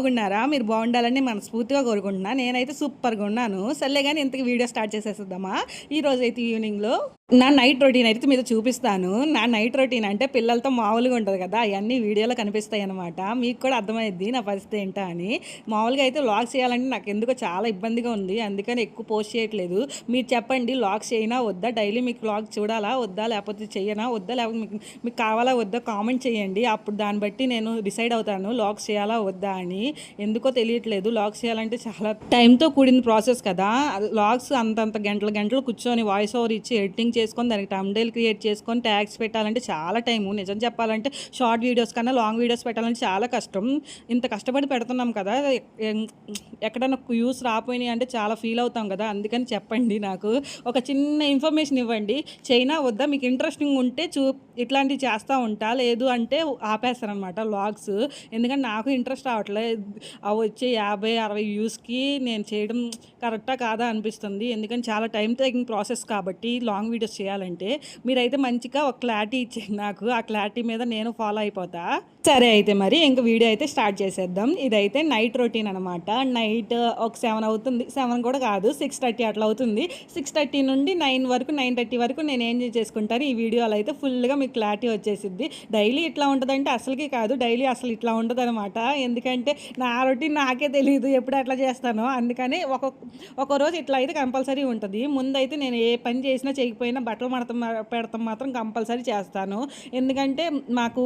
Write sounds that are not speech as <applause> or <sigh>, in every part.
బాగున్నారా? మీరు బాగుండాలని మనస్ఫూర్తిగా కోరుకుంటున్నా. నేనైతే సూపర్గా ఉన్నాను. సర్లే కానీ ఇంతకు వీడియో స్టార్ట్ చేసేద్దామా ఈ అయితే ఈవినింగ్లో నా నైట్ రొటీన్ అయితే మీద చూపిస్తాను. నా నైట్ రొటీన్ అంటే పిల్లలతో మామూలుగా ఉంటుంది కదా అవన్నీ వీడియోలో కనిపిస్తాయి అనమాట మీకు కూడా అర్థమైద్ది నా పరిస్థితి ఏంటా అని. మామూలుగా అయితే లాక్స్ చేయాలంటే నాకు ఎందుకో చాలా ఇబ్బందిగా ఉంది. అందుకని ఎక్కువ పోస్ట్ చేయట్లేదు. మీరు చెప్పండి లాక్స్ చేయనా వద్దా? డైలీ మీకు లాగ్ చూడాలా వద్దా? లేకపోతే చేయనా వద్దా? లేకపోతే మీకు మీకు కావాలా వద్దా? కామెంట్ చేయండి. అప్పుడు దాన్ని బట్టి నేను డిసైడ్ అవుతాను లాక్స్ చేయాలా వద్దా అని. ఎందుకో తెలియట్లేదు. లాక్స్ చేయాలంటే చాలా టైంతో కూడిన ప్రాసెస్ కదా. లాగ్స్ అంతంత గంటల గంటలు కూర్చొని వాయిస్ ఓవర్ ఇచ్చి ఎడిటింగ్ చేసుకొని దానికి టమ్డేల్ క్రియేట్ చేసుకొని ట్యాగ్స్ పెట్టాలంటే చాలా టైము నిజం చెప్పాలంటే షార్ట్ వీడియోస్ కన్నా లాంగ్ వీడియోస్ పెట్టాలంటే చాలా కష్టం. ఇంత కష్టపడి పెడుతున్నాం కదా ఎక్కడైనా యూస్ రాపోయినాయి అంటే చాలా ఫీల్ అవుతాం కదా. అందుకని చెప్పండి నాకు. ఒక చిన్న ఇన్ఫర్మేషన్ ఇవ్వండి. చైనా వద్దా? మీకు ఇంట్రెస్టింగ్ ఉంటే చూ ఇట్లాంటివి చేస్తూ ఉంటా. లేదు అంటే ఆపేస్తారనమాట లాగ్స్ ఎందుకంటే నాకు ఇంట్రెస్ట్ రావట్లేదు. అవి వచ్చే యాభై అరవై వ్యూస్కి నేను చేయడం కరెక్టా కాదా అనిపిస్తుంది. ఎందుకంటే చాలా టైం టేకింగ్ ప్రాసెస్ కాబట్టి లాంగ్ వీడియోస్ చేయాలంటే మీరైతే మంచిగా ఒక క్లారిటీ ఇచ్చేది నాకు. ఆ క్లారిటీ మీద నేను ఫాలో అయిపోతా. సరే అయితే మరి ఇంక వీడియో అయితే స్టార్ట్ చేసేద్దాం. ఇదైతే నైట్ రొటీన్ అనమాట నైట్ ఒక సెవెన్ అవుతుంది. సెవెన్ కూడా కాదు సిక్స్ థర్టీ అట్లా అవుతుంది. సిక్స్ థర్టీ నుండి నైన్ వరకు నైన్ థర్టీ వరకు నేను ఏం చేసుకుంటాను? ఈ వీడియోలో అయితే ఫుల్గా మీకు క్లారిటీ వచ్చేసిద్ది. డైలీ ఇట్లా ఉంటుందంటే అసలుకి కాదు డైలీ అసలు ఇట్లా ఉండదు అనమాట ఎందుకంటే నా రొటీన్ నాకే తెలియదు ఎప్పుడు అట్లా చేస్తానో. అందుకని ఒక్కొక్క ఒక రోజు ఇట్లా అయితే కంపల్సరీ ఉంటుంది. ముందైతే నేను ఏ పని చేసినా చేయకపోయినా బట్టలు మడత పెడతాం మాత్రం కంపల్సరీ చేస్తాను. ఎందుకంటే మాకు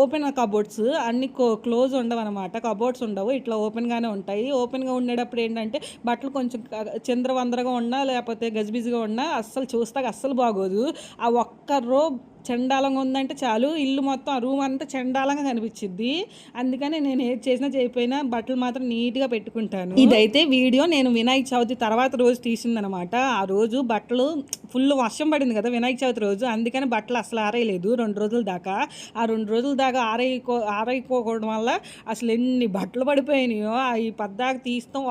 ఓపెన్ కబోర్డ్స్ అన్ని క్లోజ్ ఉండవు అనమాట కబోర్డ్స్ ఉండవు ఇట్లా ఓపెన్గానే ఉంటాయి. ఓపెన్గా ఉండేటప్పుడు ఏంటంటే బట్టలు కొంచెం చంద్రవందరగా ఉన్నా లేకపోతే గజిబిజిగా ఉన్నా అస్సలు చూస్తాక అస్సలు బాగోదు. ఆ ఒక్క రో చండాలంగా ఉందంటే చాలు. ఇల్లు మొత్తం ఆ రూమ్ అంతా చండాలంగా కనిపించింది అందుకని నేను ఏది చేసినా చేయకపోయినా బట్టలు మాత్రం నీట్గా పెట్టుకుంటాను. ఇదైతే వీడియో నేను వినాయక చవితి తర్వాత రోజు తీసిందనమాట. ఆ రోజు బట్టలు ఫుల్ వర్షం పడింది కదా వినాయక చవితి రోజు. అందుకని బట్టలు అసలు ఆరేయలేదు రెండు రోజుల దాకా. ఆ రెండు రోజుల దాకా ఆరేయకో ఆరేయకోవడం వల్ల అసలు ఎన్ని బట్టలు పడిపోయినాయో అవి ఈ పద్దాక తీస్తాం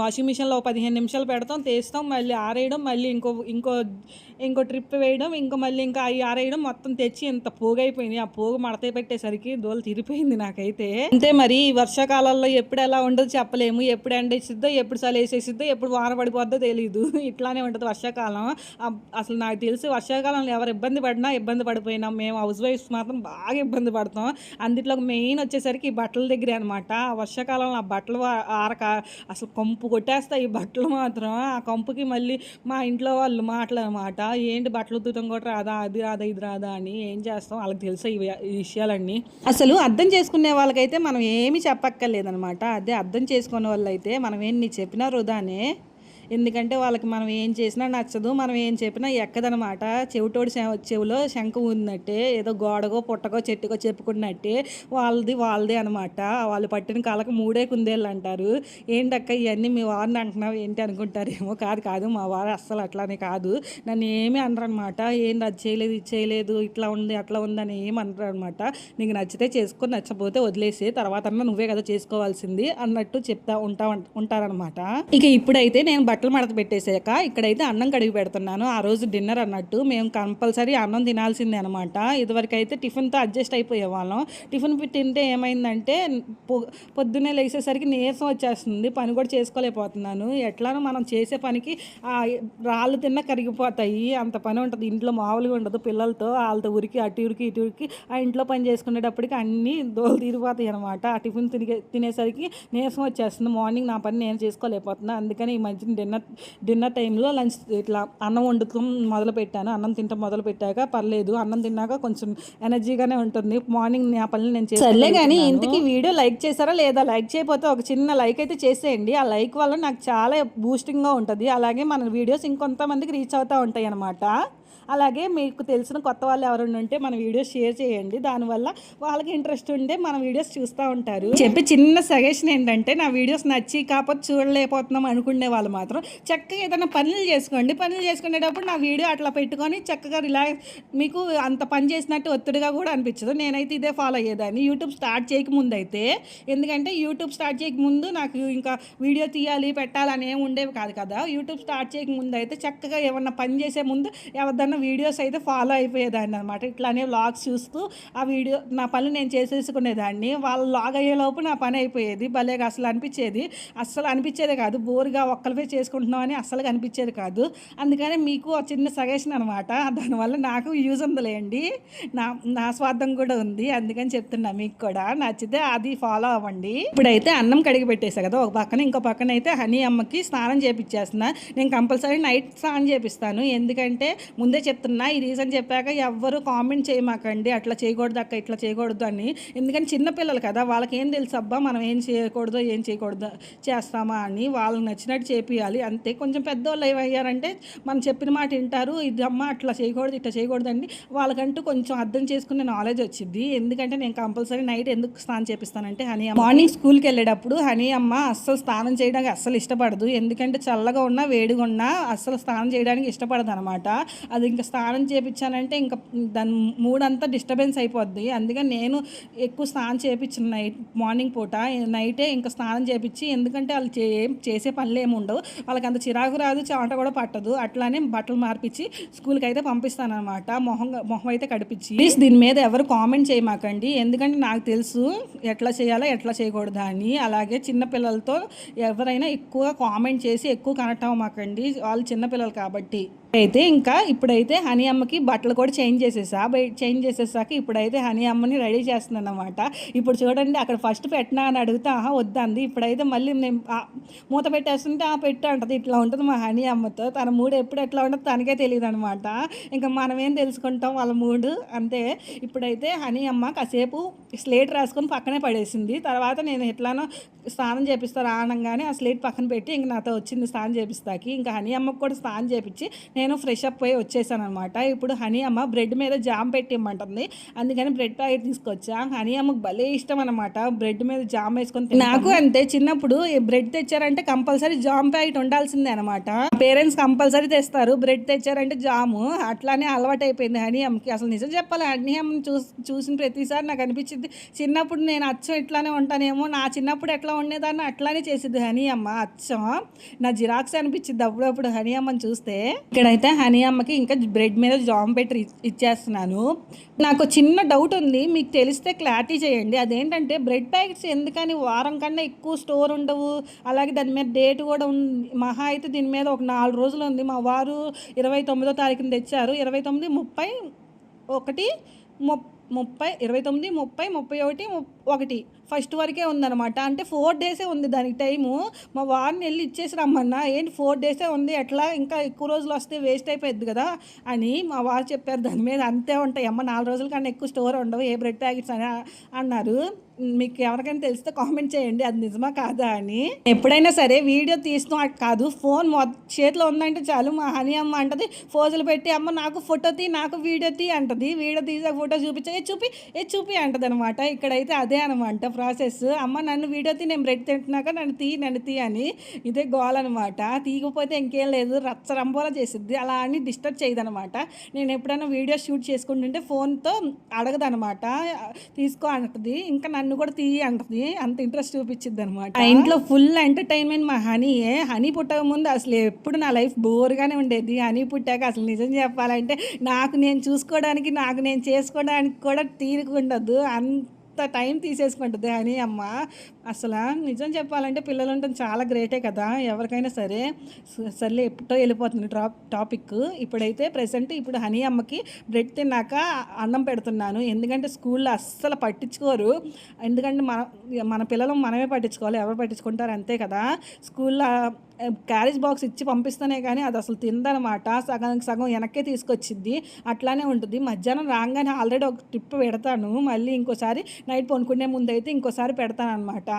వాషింగ్ మిషన్లో పదిహేను నిమిషాలు పెడతాం తీస్తాం మళ్ళీ ఆరేయడం మళ్ళీ ఇంకో ఇంకో ఇంకో ట్రిప్ వేయడం ఇంకో మళ్ళీ ఇంకా అవి ఆరేయడం మొత్తం తెచ్చి ఇంత పోగైపోయింది ఆ పోగు మడత పెట్టేసరికి దోలు తిరిపోయింది నాకైతే. అంతే మరి ఈ వర్షాకాలంలో ఎప్పుడు ఎలా ఉండదు చెప్పలేము. ఎప్పుడు ఎండ వేసిద్దో ఎప్పుడు చలి వేసేసిద్దో ఎప్పుడు వాన పడిపోద్దో తెలియదు ఇట్లానే ఉంటుంది వర్షాకాలం. అసలు నాకు తెలిసి వర్షాకాలంలో ఎవరు ఇబ్బంది పడినా ఇబ్బంది పడిపోయినాం. మేము హౌస్ వైఫ్స్ మాత్రం బాగా ఇబ్బంది పడతాం. అందులో మెయిన్ వచ్చేసరికి ఈ బట్టల దగ్గరే అనమాట ఆ వర్షాకాలంలో ఆ బట్టలు ఆరక అసలు కొంపు కొట్టేస్తాయి ఈ బట్టలు మాత్రం. ఆ కంపుకి మళ్ళీ మా ఇంట్లో వాళ్ళు మాటలన్నమాట ఏంటి బట్టలు ఉతుకుతాం కూడా రాదా? అది రాదా? ఇది రాదా? అని ఏం చేస్తాం? వాళ్ళకి తెలుసా ఈ విషయాలన్నీ. అసలు అర్థం చేసుకునే వాళ్ళకైతే మనం ఏమీ చెప్పక్కర్లేదనమాట అదే అర్థం చేసుకునే వాళ్ళైతే మనం నీ చెప్పినా వృధానే. ఎందుకంటే వాళ్ళకి మనం ఏం చేసినా నచ్చదు మనం ఏం చెప్పినా ఎక్కదనమాట చెవిటోడి శ- చెవిలో శంఖ ఉన్నట్టే ఏదో గోడగో పుట్టగో చెట్టుకో చెప్పుకున్నట్టే వాళ్ళది వాళ్ళదే అనమాట వాళ్ళు పట్టిన కాళ్ళకు మూడే కుందేళ్ళు అంటారు. ఏంటక్క ఇవన్నీ మీ వారిని అంటున్నావు ఏంటి అనుకుంటారేమో కాదు కాదు మా వారు అస్సలు అట్లానే కాదు. నన్ను ఏమీ అనరనమాట ఏం అది చేయలేదు ఇది చేయలేదు ఇట్లా ఉంది అట్లా ఉందని అని అనరు నీకు నచ్చితే చేసుకొని నచ్చపోతే వదిలేసి తర్వాత నువ్వే కదా చేసుకోవాల్సింది అన్నట్టు చెప్తా ఉంటా ఉంటారనమాట ఇక ఇప్పుడైతే నేను బట్టలు మడత పెట్టేసాక ఇక్కడైతే అన్నం కడిగి పెడుతున్నాను. ఆ రోజు డిన్నర్ అన్నట్టు. మేము కంపల్సరీ అన్నం తినాల్సిందే అనమాట ఇదివరకైతే టిఫిన్తో అడ్జస్ట్ అయిపోయే వాళ్ళం. టిఫిన్ తింటే ఏమైందంటే పొ- పొద్దున్నే లేచేసరికి నీరసం వచ్చేస్తుంది. పని కూడా చేసుకోలేకపోతున్నాను. ఎట్లానో మనం చేసే పనికి రాళ్ళు తిన్న కరిగిపోతాయి. అంత పని ఉంటుంది. ఇంట్లో మామూలుగా ఉండదు పిల్లలతో. వాళ్ళతో ఉరికి అటు ఉరికి ఇటు ఉరికి ఆ ఇంట్లో పని చేసుకునేటప్పటికి అన్నీ దోలు తీరిపోతాయి అనమాట ఆ టిఫిన్ తినే తినేసరికి నీరసం వచ్చేస్తుంది. మార్నింగ్ నా పని నేను చేసుకోలేకపోతున్నా. అందుకని ఈ మధ్యన డిన్నర్ డిన్నర్ టైంలో లంచ్ ఇట్లా అన్నం వండుతాం మొదలు పెట్టాను అన్నం తింటాం మొదలు పెట్టాక పర్లేదు అన్నం తిన్నాక కొంచెం ఎనర్జీగానే ఉంటుంది. మార్నింగ్ నా పనులు నేను సర్లే కానీ ఇంతకీ వీడియో లైక్ చేశారా లేదా? లైక్ చేయకపోతే ఒక చిన్న లైక్ అయితే చేసేయండి. ఆ లైక్ వల్ల నాకు చాలా బూస్టింగ్గా ఉంటుంది. అలాగే మన వీడియోస్ ఇంకొంతమందికి రీచ్ అవుతూ ఉంటాయి అన్నమాట అలాగే మీకు తెలిసిన కొత్త వాళ్ళు ఎవరైనా ఉంటే మన వీడియోస్ షేర్ చేయండి. దానివల్ల వాళ్ళకి ఇంట్రెస్ట్ ఉంటే మన వీడియోస్ చూస్తూ ఉంటారు. చెప్పి చిన్న సజెషన్ ఏంటంటే నా వీడియోస్ నచ్చి కాకపోతే చూడలేకపోతున్నాం అనుకునే వాళ్ళు మాత్రం చక్కగా ఏదైనా పనులు చేసుకోండి. పనులు చేసుకునేటప్పుడు నా వీడియో అట్లా పెట్టుకొని చక్కగా రిలాక్స్ మీకు అంత పని చేసినట్టు ఒత్తిడిగా కూడా అనిపించదు. నేనైతే ఇదే ఫాలో అయ్యేదాన్ని. యూట్యూబ్ స్టార్ట్ చేయకముందు అయితే ఎందుకంటే యూట్యూబ్ స్టార్ట్ చేయకముందు నాకు ఇంకా వీడియో తీయాలి పెట్టాలి ఏమి ఉండేవి కాదు కదా. యూట్యూబ్ స్టార్ట్ చేయకముందు అయితే చక్కగా ఏమన్నా పని చేసే ముందు ఎవరిదన్నా వీడియోస్ అయితే ఫాలో అయిపోయేదాన్ని అనమాట ఇట్లానే వ్లాగ్స్ చూస్తూ ఆ వీడియో నా పనులు నేను చేసేసుకునేదాన్ని. వాళ్ళు లాగ్ అయ్యేలోపు నా పని అయిపోయేది. భలేగా అసలు అనిపించేది. అస్సలు అనిపించేది కాదు. బోరుగా ఒక్కరిపై చేసుకుంటున్నాం అని అస్సలు అనిపించేది కాదు. అందుకనే మీకు ఒక చిన్న సజెషన్ అనమాట దానివల్ల నాకు యూజ్ ఉందిలేండి. నా నా స్వార్థం కూడా ఉంది. అందుకని చెప్తున్నా మీకు కూడా. నచ్చితే అది ఫాలో అవ్వండి. ఇప్పుడైతే అన్నం కడిగి పెట్టేసా కదా. ఒక పక్కన ఇంకో పక్కన అయితే హనీ అమ్మకి స్నానం చేపించేస్తున్నా నేను కంపల్సరీ నైట్ స్నానం చేపిస్తాను. ఎందుకంటే ముందే చెప్తున్నా ఈ రీజన్ చెప్పాక ఎవ్వరు కామెంట్ చేయమాకండి. అట్లా చేయకూడదు అక్క ఇట్లా చేయకూడదు అని. ఎందుకంటే చిన్నపిల్లలు కదా వాళ్ళకి ఏం తెలుసు అబ్బా మనం ఏం చేయకూడదు ఏం చేయకూడదు చేస్తామా అని వాళ్ళకి నచ్చినట్టు చేపియాలి. అంతే కొంచెం పెద్దవాళ్ళు ఏమయ్యారంటే మనం చెప్పిన మాట వింటారు ఇది అమ్మ అట్లా చేయకూడదు ఇట్లా చేయకూడదు అండి వాళ్ళకంటూ కొంచెం అర్థం చేసుకునే నాలెడ్జ్ వచ్చింది ఎందుకంటే నేను కంపల్సరీ నైట్ ఎందుకు స్నానం చేపిస్తానంటే హనీ మార్నింగ్ స్కూల్కి వెళ్ళేటప్పుడు హనీ అమ్మ అస్సలు స్నానం చేయడానికి అస్సలు ఇష్టపడదు. ఎందుకంటే చల్లగా ఉన్నా వేడిగా ఉన్నా అస్సలు స్నానం చేయడానికి ఇష్టపడదు అనమాట అది ఇంకా స్నానం చేయించానంటే ఇంకా దాని మూడంతా డిస్టర్బెన్స్ అయిపోద్ది. అందుకని నేను ఎక్కువ స్నానం చేయించిన నైట్ మార్నింగ్ పూట. నైటే ఇంకా స్నానం చేయించి ఎందుకంటే వాళ్ళు చే ఏం చేసే పనులు ఏమి ఉండవు. వాళ్ళకి అంత చిరాకు రాదు చెమట కూడా పట్టదు. అట్లానే బట్టలు మార్పించి స్కూల్కి అయితే పంపిస్తాను అనమాట మొహం మొహం అయితే కడిపించి. ప్లీజ్ దీని మీద ఎవరు కామెంట్ చేయమాకండి. ఎందుకంటే నాకు తెలుసు ఎట్లా చేయాలో ఎట్లా చేయకూడదు అని. అలాగే చిన్న పిల్లలతో ఎవరైనా ఎక్కువ కామెంట్ చేసి ఎక్కువ కనెక్ట్ అవ్వమాకండి. వాళ్ళు చిన్నపిల్లలు కాబట్టి. అయితే ఇంకా ఇప్పుడైతే అయితే హనీ అమ్మకి బట్టలు కూడా చేంజ్ చేసేసా. బయట చేంజ్ చేసేసాక ఇప్పుడైతే హనీ అమ్మని రెడీ చేస్తున్నాను అనమాట ఇప్పుడు చూడండి అక్కడ ఫస్ట్ పెట్టినా అని అడిగితే ఆహా వద్దంది ఇప్పుడైతే మళ్ళీ నేను ఆ మూత పెట్టేస్తుంటే ఆ పెట్టు అంటది. ఇట్లా ఉంటుంది మా హనీ అమ్మతో. తన మూడు ఎప్పుడు ఎట్లా ఉంటుందో తనకే తెలియదు అనమాట ఇంకా మనం ఏం తెలుసుకుంటాం వాళ్ళ మూడు? అంతే. ఇప్పుడైతే హనీ అమ్మ కాసేపు స్లేట్ రాసుకొని పక్కనే పడేసింది. తర్వాత నేను ఎట్లానో స్నానం చేపిస్తారు ఆనంగానే ఆ స్లేట్ పక్కన పెట్టి ఇంక నాతో వచ్చింది స్నానం చేపిస్తాకి. ఇంకా హనీ అమ్మకు కూడా స్నానం చేపించి నేను ఫ్రెష్ అప్ అయి వచ్చేసాను. అనమాట ఇప్పుడు హనీ అమ్మ బ్రెడ్ మీద జామ్ పెట్టి ఇమ్మంటుంది అందుకని బ్రెడ్ ప్యాకెట్ తీసుకొచ్చా. హనీ అమ్మకు భలే ఇష్టం అనమాట బ్రెడ్ మీద జామ్ వేసుకొని నాకు అంతే. చిన్నప్పుడు బ్రెడ్ తెచ్చారంటే కంపల్సరీ జామ్ ప్యాకెట్ ఉండాల్సిందే అనమాట పేరెంట్స్ కంపల్సరీ తెస్తారు. బ్రెడ్ తెచ్చారంటే జాము. అట్లానే అలవాటు అయిపోయింది హనీ అమ్మకి. అసలు నిజం చెప్పాలి? హనీ అమ్మని చూసి చూసిన ప్రతిసారి నాకు అనిపించింది చిన్నప్పుడు నేను అచ్చం ఇట్లానే ఉంటానేమో. నా చిన్నప్పుడు ఎట్లా ఉండేదాన్ని అట్లానే చేసింది హనీ అమ్మ. అచ్చం. నా జిరాక్స్ అనిపించింది అప్పుడప్పుడు హనీ అమ్మని చూస్తే. ఇక్కడైతే హనీ అమ్మకి ఇంకా బ్రెడ్ మీద జామ్ పెట్టి ఇచ్చేస్తున్నాను. నాకు చిన్న డౌట్ ఉంది. మీకు తెలిస్తే క్లారిటీ చేయండి. అదేంటంటే బ్రెడ్ ప్యాకెట్స్ ఎందుకని వారం కన్నా ఎక్కువ స్టోర్ ఉండవు. అలాగే దాని మీద డేట్ కూడా ఉంది మహా అయితే దీని మీద ఒక నాలుగు రోజులు ఉంది. మా వారు ఇరవై తొమ్మిదో తారీఖున తెచ్చారు. ఇరవై తొమ్మిది ముప్పై ఒకటి ముప్ ముప్పై ఇరవై తొమ్మిది ముప్పై ముప్పై ఒకటి ఒకటి. ఫస్ట్ వరకే ఉందన్నమాట. అంటే ఫోర్ డేసే ఉంది దానికి టైము. మా వారిని వెళ్ళి ఇచ్చేసి రమ్మన్నా. ఏంటి ఫోర్ డేసే ఉంది? ఎట్లా? ఇంకా ఎక్కువ రోజులు వస్తే వేస్ట్ అయిపోయింది కదా అని మా వారు చెప్పారు. దాని మీద అంతే ఉంటాయి. అమ్మ నాలుగు రోజుల కన్నా ఎక్కువ స్టోర్ ఉండవు. ఏ బ్రెడ్ ప్యాకెట్స్ అని అన్నారు. మీకు ఎవరికైనా తెలిస్తే కామెంట్ చేయండి. అది నిజమా కాదా అని. ఎప్పుడైనా సరే వీడియో తీస్తాం కాదు. ఫోన్ మొ చేతిలో ఉందంటే చాలు. మా హనీ అమ్మ అంటది ఫోజులు పెట్టి అమ్మ నాకు ఫోటో తీ నాకు వీడియో తీ అంటది. వీడియో తీసే ఫోటో చూపించే. చూపి ఏ చూపి అంటది అనమాట ఇక్కడైతే అదే అనమాట ప్రాసెస్. అమ్మ నన్ను వీడియో తీ నేను బ్రెడ్ తింటున్నాక నన్ను తీ నన్ను తీ అని ఇదే గోల్ అనమాట తీయకపోతే ఇంకేం లేదు రచ్చరంబోలా చేసిద్ది. అలా అని డిస్టర్బ్ చేయదనమాట నేను ఎప్పుడైనా వీడియో షూట్ చేసుకుంటుంటే ఫోన్తో అడగదనమాట తీసుకో అంటది. ఇంకా నన్ను కూడా తీయి అంటది. అంత ఇంట్రెస్ట్ చూపించిద్ది అనమాట ఇంట్లో ఫుల్ ఎంటర్టైన్మెంట్ మా హనీయే. హనీ పుట్టక ముందు అసలు ఎప్పుడు నా లైఫ్ బోర్గానే ఉండేది. హనీ పుట్టాక అసలు నిజం చెప్పాలంటే నాకు నేను చూసుకోవడానికి నాకు నేను చేసుకోవడానికి కూడా తీరుకుండదు అంత టైం తీసేసుకుంటుంది అని అమ్మ. అసలు నిజం చెప్పాలంటే పిల్లలు ఉంటే చాలా గ్రేటే కదా. ఎవరికైనా సరే సర్లే ఎప్పుడో వెళ్ళిపోతుంది టాప్ టాపిక్. ఇప్పుడైతే ప్రెసెంట్ ఇప్పుడు హనీ అమ్మకి బ్రెడ్ తిన్నాక అన్నం పెడుతున్నాను. ఎందుకంటే స్కూల్లో అస్సలు పట్టించుకోరు. ఎందుకంటే మన మన పిల్లలు మనమే పట్టించుకోవాలి ఎవరు పట్టించుకుంటారు అంతే కదా. స్కూల్లో క్యారేజ్ బాక్స్ ఇచ్చి పంపిస్తానే కానీ అది అసలు తిందనమాట సగం సగం వెనక్కే తీసుకొచ్చిద్ది. అట్లానే ఉంటుంది. మధ్యాహ్నం రాగానే ఆల్రెడీ ఒక ట్రిప్ పెడతాను. మళ్ళీ ఇంకోసారి నైట్ పనుకునే ముందు అయితే ఇంకోసారి పెడతాను అనమాట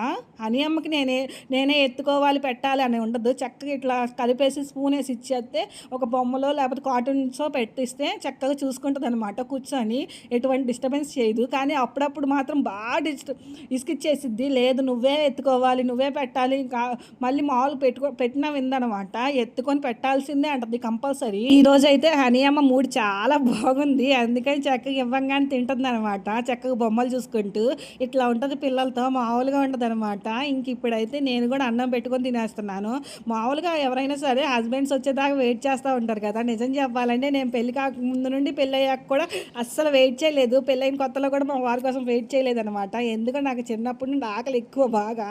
హనీ అమ్మకి నేనే నేనే ఎత్తుకోవాలి పెట్టాలి అని ఉండదు. చక్కగా ఇట్లా కలిపేసి స్పూన్ వేసి ఇచ్చేస్తే ఒక బొమ్మలో లేకపోతే కాటన్సో పెట్టిస్తే చక్కగా చూసుకుంటుంది అనమాట కూర్చొని. ఎటువంటి డిస్టర్బెన్స్ చేయదు. కానీ అప్పుడప్పుడు మాత్రం బాగా డిస్ట ఇసుకిచ్చేసిద్ది. లేదు నువ్వే ఎత్తుకోవాలి నువ్వే పెట్టాలి. ఇంకా మళ్ళీ మామూలు పెట్టుకో పెట్టినా విందనమాట. ఎత్తుకొని పెట్టాల్సిందే అంటది కంపల్సరీ. ఈ రోజు అయితే హనీ అమ్మ మూడు చాలా బాగుంది. అందుకని చక్కగా ఇవ్వంగానే తింటుంది అనమాట చక్కగా బొమ్మలు చూసుకుంటూ ఇట్లా ఉంటుంది పిల్లలతో మామూలుగా ఉంటుంది అనమాట ఇంక ఇప్పుడైతే నేను కూడా అన్నం పెట్టుకొని తినేస్తున్నాను. మామూలుగా ఎవరైనా సరే హస్బెండ్స్ వచ్చేదాకా వెయిట్ చేస్తూ ఉంటారు కదా. నిజం చెప్పాలంటే నేను పెళ్ళి కాక ముందు నుండి పెళ్ళయ్యాక కూడా అస్సలు వెయిట్ చేయలేదు. పెళ్ళైన కొత్తలో కూడా మా వారి కోసం వెయిట్ చేయలేదు అనమాట ఎందుకంటే నాకు చిన్నప్పటి నుండి ఆకలి ఎక్కువ బాగా.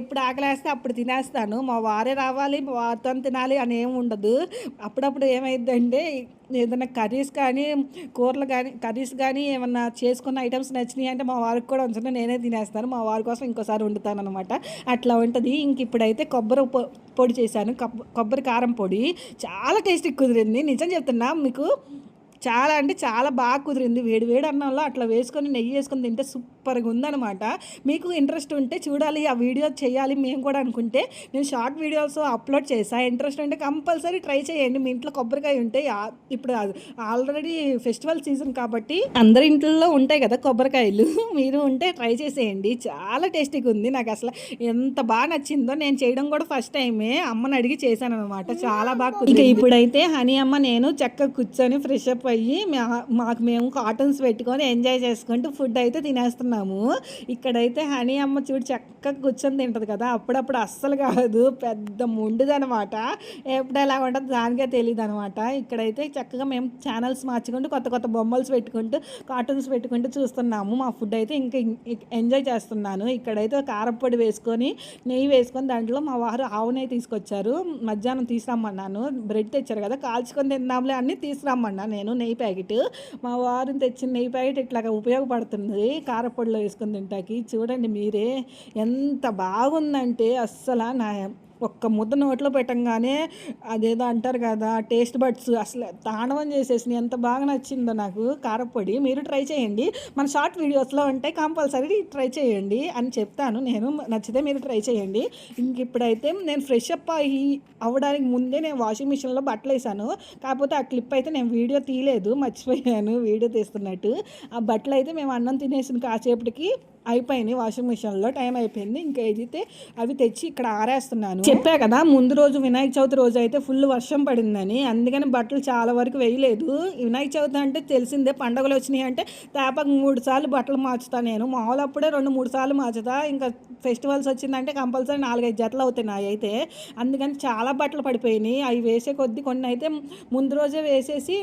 ఎప్పుడు ఆకలి వేస్తే అప్పుడు తినేస్తాను. మా వారే రావాలి మా వారితో తినాలి అని ఏమి ఉండదు. అప్పుడప్పుడు ఏమైందంటే ఏదైనా కర్రీస్ కానీ కూరలు కానీ కర్రీస్ కానీ ఏమన్నా చేసుకున్న ఐటమ్స్ నచ్చినాయి అంటే మా వారికి కూడా ఉంచండి నేనే తినేస్తాను మా వారి కోసం ఇంకోసారి వండుతాను అనమాట అట్లా ఉంటుంది. ఇంక ఇప్పుడైతే కొబ్బరి పొ- పొడి చేశాను. కొబ్బరి కారం పొడి. చాలా టేస్టీ కుదిరింది. నిజం చెప్తున్నా మీకు చాలా అంటే చాలా బాగా కుదిరింది. వేడి వేడి అన్నంలో అట్లా వేసుకొని నెయ్యి వేసుకొని తింటే సూపర్గా ఉందన్నమాట. మీకు ఇంట్రెస్ట్ ఉంటే చూడాలి ఆ వీడియో చేయాలి మేము కూడా అనుకుంటే నేను షార్ట్ వీడియోస్ అప్లోడ్ చేసా. ఇంట్రెస్ట్ ఉంటే కంపల్సరీ ట్రై చేయండి. మీ ఇంట్లో కొబ్బరికాయ ఉంటే ఇప్పుడు ఆల్రెడీ ఫెస్టివల్ సీజన్ కాబట్టి అందరి ఇంట్లో ఉంటాయి కదా కొబ్బరికాయలు. <laughs> మీరు ఉంటే ట్రై చేసేయండి. చాలా టేస్టీగా ఉంది. నాకు అసలు ఎంత బాగా నచ్చిందో నేను చేయడం కూడా ఫస్ట్ టైమే అమ్మని అడిగి చేశాను అనమాట చాలా బాగా. ఇక ఇప్పుడైతే హనీ అమ్మ నేను చక్కగా కూర్చొని ఫ్రెష్ అప్ అయ్యి మాకు మేము కాటన్స్ పెట్టుకొని ఎంజాయ్ చేసుకుంటూ ఫుడ్ అయితే తినేస్తున్నాము. ఇక్కడైతే హనీ అమ్మ చూడు చక్కగా కూర్చొని తింటది కదా. అప్పుడప్పుడు అస్సలు కాదు. పెద్ద ముండుదనమాట. ఎప్పుడు ఎలా ఉంటుంది దానికే తెలియదు అనమాట ఇక్కడైతే చక్కగా మేము ఛానల్స్ మార్చుకుంటూ కొత్త కొత్త బొమ్మల్స్ పెట్టుకుంటూ కార్టూన్స్ పెట్టుకుంటూ చూస్తున్నాము. మా ఫుడ్ అయితే ఇంకా ఎంజాయ్ చేస్తున్నాను. ఇక్కడైతే కారపొడి వేసుకొని నెయ్యి వేసుకొని దాంట్లో మా వారు ఆవు నెయ్యి తీసుకొచ్చారు. మధ్యాహ్నం తీసుకురమ్మన్నాను. బ్రెడ్ తెచ్చారు కదా. కాల్చుకొని తిందాంలే అన్ని తీసుకురమ్మన్నా నేను. నెయ్యి ప్యాకెట్. మా వారు తెచ్చిన నెయ్యి ప్యాకెట్ ఇట్లాగా ఉపయోగపడుతుంది. కారపొడిలో వేసుకుని తింటాకి. చూడండి మీరే ఎంత బాగుందంటే అస్సలు నా ఒక్క ముద్ద నోట్లో పెట్టంగానే అదేదో అంటారు కదా టేస్ట్ బడ్స్ అసలు తాండవం చేసేసి ఎంత బాగా నచ్చిందో నాకు. కారపొడి మీరు ట్రై చేయండి. మన షార్ట్ వీడియోస్లో ఉంటే కంపల్సరీ ట్రై చేయండి అని చెప్తాను. నేను నచ్చితే మీరు ట్రై చేయండి. ఇంక ఇప్పుడైతే నేను ఫ్రెష్ అప్ అయ్యి అవ్వడానికి ముందే నేను వాషింగ్ మిషన్లో బట్టలు వేసాను. కాకపోతే ఆ క్లిప్ అయితే నేను వీడియో తీయలేదు మర్చిపోయాను. వీడియో తీస్తున్నట్టు. ఆ బట్టలు అయితే మేము అన్నం తినేసిన కాసేపటికి అయిపోయినాయి వాషింగ్ మిషన్లో టైం అయిపోయింది. ఇంకా ఏదైతే అవి తెచ్చి ఇక్కడ ఆరేస్తున్నాను. చెప్పా కదా ముందు రోజు వినాయక చవితి రోజు అయితే ఫుల్ వర్షం పడిందని. అందుకని బట్టలు చాలా వరకు వేయలేదు. వినాయక చవితి అంటే తెలిసిందే పండగలు వచ్చినాయి అంటే తేపకు మూడు సార్లు బట్టలు మార్చుతా నేను. మామూలు అప్పుడే రెండు మూడు సార్లు మార్చుతా. ఇంకా ఫెస్టివల్స్ వచ్చిందంటే కంపల్సరీ నాలుగైదు జతలు అవుతాయి నావి అయితే. అందుకని చాలా బట్టలు పడిపోయినాయి. అవి వేసే కొద్ది కొన్ని అయితే ముందు రోజే వేసేసి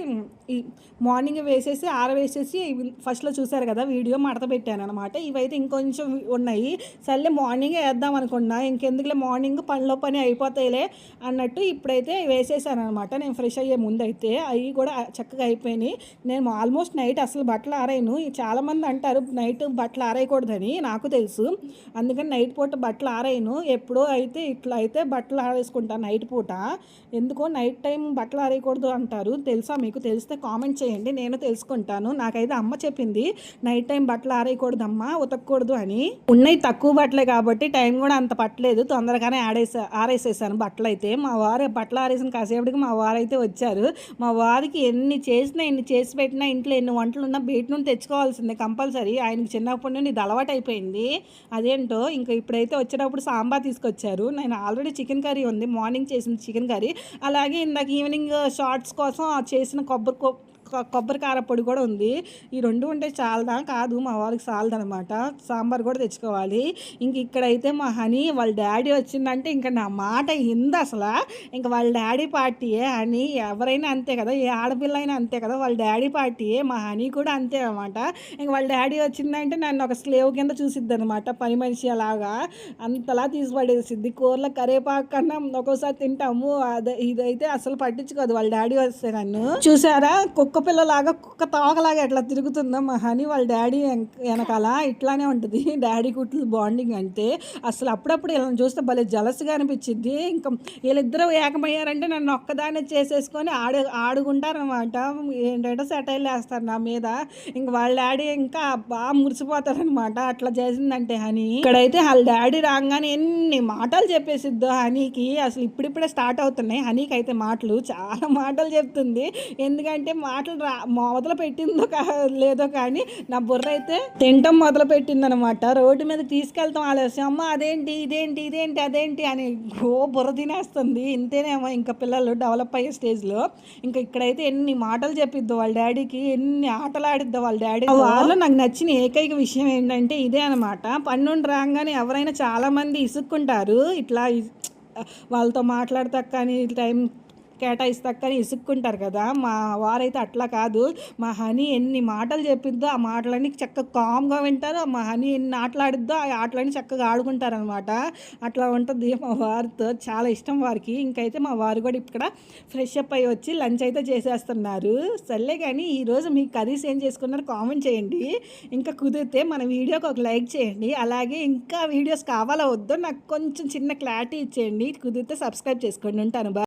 మార్నింగ్ వేసేసి ఆరవేసేసి ఫస్ట్లో చూసారు కదా వీడియో మడత పెట్టాను అనమాట ఇవైతే ఇంకొంచెం ఉన్నాయి. సర్లే మార్నింగే వేద్దాం అనుకున్నా ఇంకెందుకులే మార్నింగ్ పనిలో పని అయిపోతాయిలే అన్నట్టు ఇప్పుడైతే వేసేసాను అనమాట నేను ఫ్రెష్ అయ్యే ముందు అయితే అవి కూడా చక్కగా అయిపోయినాయి. నేను ఆల్మోస్ట్ నైట్ అసలు బట్టలు ఆరాయను. చాలామంది అంటారు నైట్ బట్టలు ఆరేయకూడదని నాకు తెలుసు. అందుకని నైట్ పూట బట్టలు ఆరేయను. ఎప్పుడో అయితే ఇట్లా అయితే బట్టలు ఆరేసుకుంటాను నైట్ పూట. ఎందుకో నైట్ టైం బట్టలు ఆరేయకూడదు అంటారు. తెలుసా మీకు? తెలిస్తే కామెంట్ చేయండి. నేను తెలుసుకుంటాను. నాకైతే అమ్మ చెప్పింది నైట్ టైం బట్టలు ఆరేయకూడదమ్మా ఉతకూడదు అని. ఉన్నాయి తక్కువ బట్టలే కాబట్టి టైం కూడా అంత పట్టలేదు. తొందరగానే ఆడేసా ఆరేసేసాను బట్టలు అయితే. మా వారు బట్టలు ఆరేసిన కాసేపటికి మా వారు అయితే వచ్చారు. మా వారికి ఎన్ని చేసినా ఎన్ని చేసి పెట్టినా ఇంట్లో ఎన్ని వంటలు ఉన్నా బయట నుండి తెచ్చుకోవాల్సిందే కంపల్సరీ. ఆయనకి చిన్నప్పటి నుండి ఇది అలవాటు అయిపోయింది అదేంటో ఇంకా ఇప్పుడైతే వచ్చేటప్పుడు సాంబార్ తీసుకొచ్చారు. నేను ఆల్రెడీ చికెన్ కర్రీ ఉంది. మార్నింగ్ చేసిన చికెన్ కర్రీ. అలాగే ఇందాక ఈవినింగ్ షార్ట్స్ కోసం చేసిన కొబ్బరి కొబ్బరి కారపొడి కూడా ఉంది. ఈ రెండు ఉంటే చాలదా? కాదు మా వాళ్ళకి చాలదనమాట సాంబార్ కూడా తెచ్చుకోవాలి. ఇంక ఇక్కడైతే మా హనీ వాళ్ళ డాడీ వచ్చిందంటే ఇంకా నా మాట ఇంది అసలు ఇంకా వాళ్ళ డాడీ పార్టీయే హనీ. ఎవరైనా అంతే కదా? ఏ ఆడపిల్ల అయినా అంతే కదా? వాళ్ళ డాడీ పార్టీయే మా హనీ కూడా అంతే అనమాట ఇంక వాళ్ళ డాడీ వచ్చిందంటే నన్ను ఒక స్లేవ్ కింద చూసిద్ది అనమాట పని మనిషి అలాగా. అంతలా తీసి కూరల కరేపాకు కన్నా ఒక్కోసారి తింటాము. అదే ఇదైతే అసలు పట్టించుకోదు. వాళ్ళ డాడీ వస్తే నన్ను. చూసారా? కుక్క పిల్లలాగా కుక్క తోకలాగా ఎట్లా తిరుగుతుందో మా హనీ వాళ్ళ డాడీ వెనకాల ఇట్లానే ఉంటుంది. <laughs> డాడీ కుట్లు బాండింగ్ అంటే అసలు అప్పుడప్పుడు ఇలా చూస్తే భలే జలస్గా అనిపించింది ఇంకా వీళ్ళిద్దరూ ఏకమయ్యారంటే నన్ను ఒక్కదాన్ని చేసేసుకొని ఆడు ఆడుకుంటారనమాట ఏంటంటే సెటైల్ వేస్తారు నా మీద. ఇంక వాళ్ళ డాడీ ఇంకా బాగా మురిసిపోతారనమాట అట్లా చేసిందంటే హనీ. ఇక్కడైతే వాళ్ళ డాడీ రాగానే ఎన్ని మాటలు చెప్పేసిద్దో హనీకి. అసలు ఇప్పుడిప్పుడే స్టార్ట్ అవుతున్నాయి. హనీకి అయితే మాటలు చాలా మాటలు చెప్తుంది. ఎందుకంటే మాట మాటలు రా మొదలు పెట్టిందో లేదో కానీ నా బుర్ర అయితే తింటం మొదలు పెట్టిందనమాట రోడ్డు మీద తీసుకెళ్తాం ఆలస్యం. అమ్మ అదేంటి ఇదేంటి ఇదేంటి అదేంటి అని గో బుర్ర తినేస్తుంది. ఇంతేనేమో ఇంకా పిల్లలు డెవలప్ అయ్యే స్టేజ్లో. ఇంకా ఇక్కడైతే ఎన్ని మాటలు చెప్పిద్దో వాళ్ళ డాడీకి ఎన్ని ఆటలు ఆడిద్దో వాళ్ళ డాడీ వాళ్ళు నాకు నచ్చిన ఏకైక విషయం ఏంటంటే ఇదే అనమాట పన్నుండి రాగానే ఎవరైనా చాలామంది ఇసుక్కుంటారు. ఇట్లా వాళ్ళతో మాట్లాడతాక కానీ టైం కేటాయిస్తాక కానీ ఇసుక్కుంటారు కదా. మా వారైతే అట్లా కాదు. మా హనీ ఎన్ని మాటలు చెప్పిందో ఆ మాటలన్నీ చక్కగా కామ్గా వింటారు. మా హనీ ఎన్ని ఆటలాడిద్దో ఆ ఆటలన్నీ చక్కగా ఆడుకుంటారు అనమాట అట్లా ఉంటుంది మా వారితో. చాలా ఇష్టం వారికి. ఇంకైతే మా వారు కూడా ఇక్కడ ఫ్రెష్ అప్ అయ్యి వచ్చి లంచ్ అయితే చేసేస్తున్నారు. సర్లే కానీ ఈరోజు మీ కర్రీస్ ఏం చేసుకున్నారు కామెంట్ చేయండి. ఇంకా కుదిరితే మన వీడియోకి ఒక లైక్ చేయండి. అలాగే ఇంకా వీడియోస్ కావాలా వద్దో నాకు కొంచెం చిన్న క్లారిటీ ఇచ్చేయండి. కుదిరితే సబ్స్క్రైబ్ చేసుకోండి. ఉంటాను. బా.